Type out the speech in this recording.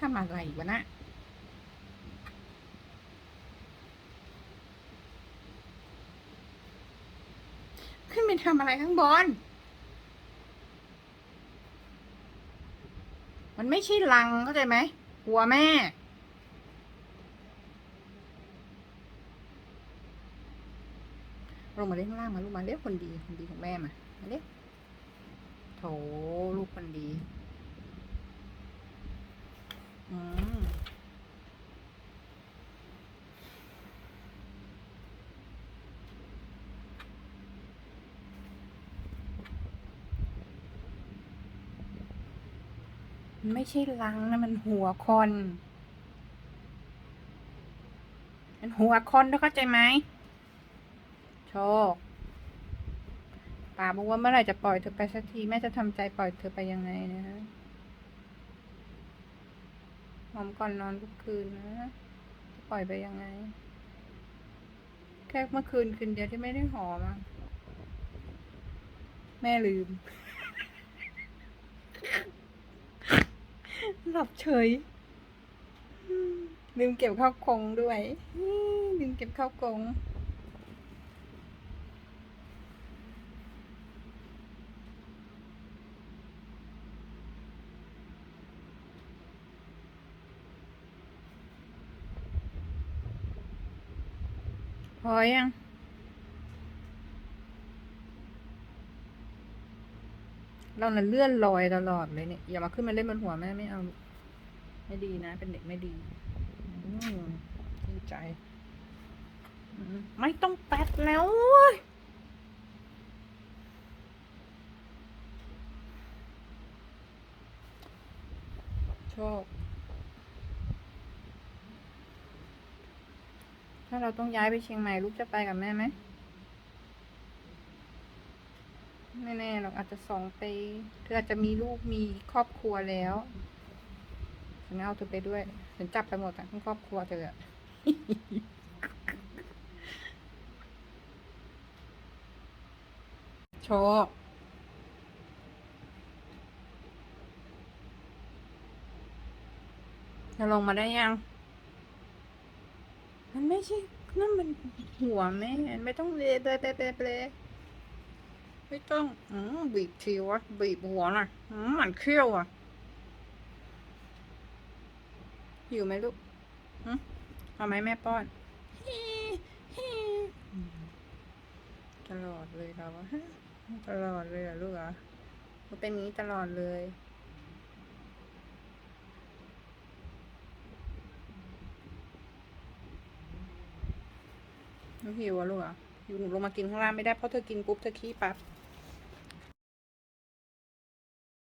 ทำอะไรวะนะขึ้นไปทำอะไรข้างบน มันไม่ใช่ลังเข้าใจไหมหัวแม่ลงมาเล่นข้างล่างมาลูกมาเรียกคนดีคนดีของแม่มามาเรียกโถลูกคนดี อืม มันไม่ใช่ลังนะมันหัวคน มันหัวคนเธอเข้าใจไหมโชคป่าบอกว่าเมื่อไหร่จะปล่อยเธอไปสักทีแม่จะทำใจปล่อยเธอไปยังไงนะฮะหอมก่อนนอนทุกคืนนะจะปล่อยไปยังไง แค่เมื่อคืนคืนเดียวที่ไม่ได้หอมอะแม่ลืม หลับเฉยลืมเก็บข้าวกงด้วยลืมเก็บข้าวกงพอยัง เราน่ะเลื่อนลอยตลอดเลยเนี่ย อย่ามาขึ้นมาเล่นบนหัวแม่ไม่เอา ไม่ดีนะ เป็นเด็กไม่ดีอืมดีใจอืมไม่ต้องแป๊ดแล้วเว้ยโชคถ้าเราต้องย้ายไปเชียงใหม่ลูกจะไปกับแม่ไหม ไม่แน่หรอกอาจจะสองปีเธออาจจะมีลูกมีครอบครัวแล้วฉันเอาเธอไปด้วยฉันจับไปหมดทั้งครอบครัวเธออะโชคจะลงมาได้ยัง มันไม่ใช่นั่นมันหัวแม่ไม่ต้องเลเปลเปลเปลเปล ไม่ต้องอืมบีบทีวะ บีบหัวหน่ะอืมันเคี้ยวอะ อยู่ไหมลูกเอาไหมแม่ป้อนฮิฮิตลอดเลยเราฮะตลอดเลยอะลูกเหรอะลูกเป็นงนี้ตลอดเลยหิวอะลูกเหรอะหิวหนูลงมากินข้างล่างไม่ได้เพราะเธอกินปุ๊บเธอขี้ปั๊บ